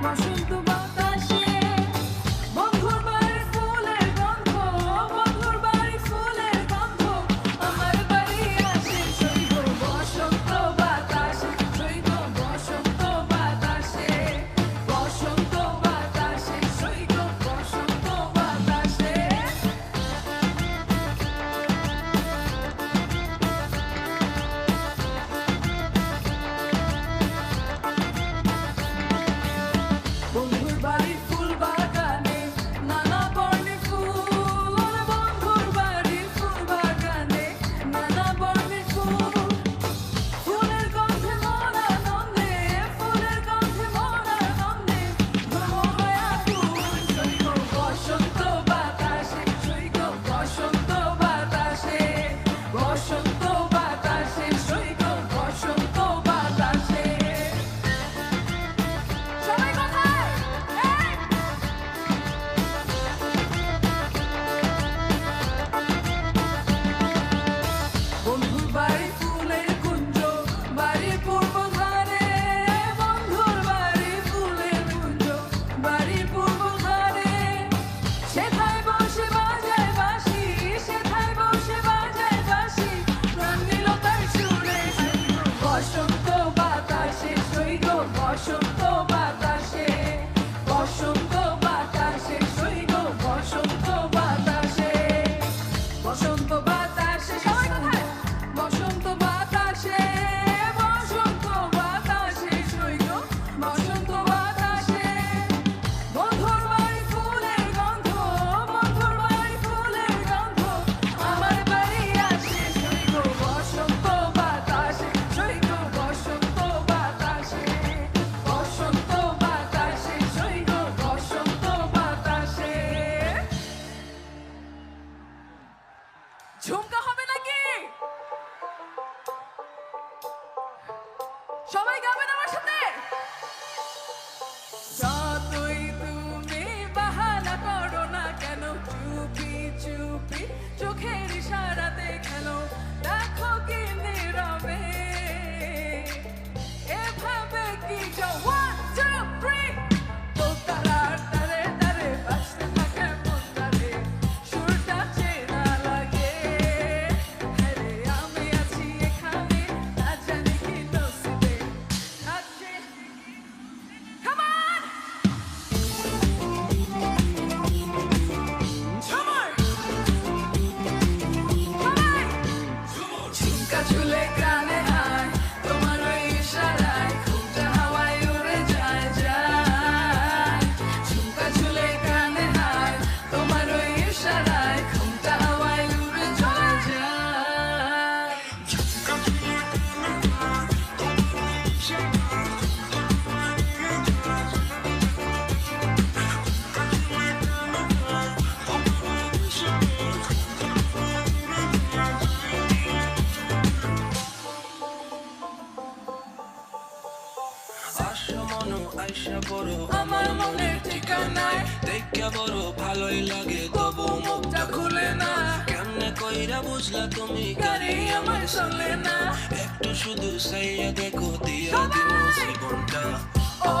那是 আইসা বড় আমার মনে ঠিকানায়। দেখে বড় ভালোই লাগে তবু মুখটা খুলে না। কেমনে কইরা বুঝলা তুমি গাড়ি আমার চলে না। একটু শুধু সাইয়া দেখো দিয়া দিন জীবনটা। ও